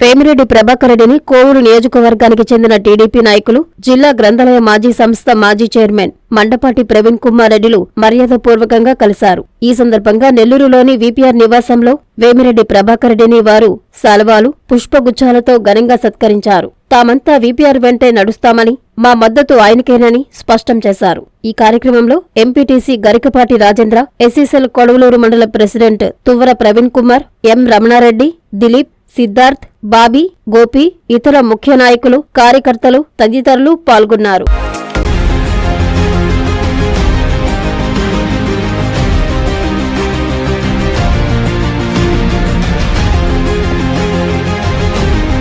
వేమిరెడ్డి ప్రభాకర్ రెడ్డిని కోవూరు నియోజకవర్గానికి చెందిన టీడీపీ నాయకులు జిల్లా గ్రంథాలయ మాజీ సంస్థ మాజీ చైర్మన్ మండపాటి ప్రవీణ్ కుమార్ రెడ్డిలు మర్యాదపూర్వకంగా కలిశారు. ఈ సందర్భంగా నెల్లూరులోని వీపీఆర్ నివాసంలో వేమిరెడ్డి ప్రభాకర్ రెడ్డిని వారు శాలువాలు పుష్పగుచ్చాలతో ఘనంగా సత్కరించారు. తామంతా వీపీఆర్ వెంటే నడుస్తామని మా మద్దతు ఆయనకేనని స్పష్టం చేశారు. ఈ కార్యక్రమంలో MPTC Garikapati Rajendra SC cell Kodavaluru మండల ప్రెసిడెంట్ తువ్వర ప్రవీణ్ కుమార్ ఎం రమణారెడ్డి దిలీప్ సిద్ధార్థ్ బాబీ గోపి ఇతర ముఖ్య నాయకులు కార్యకర్తలు తదితరులు పాల్గొన్నారు.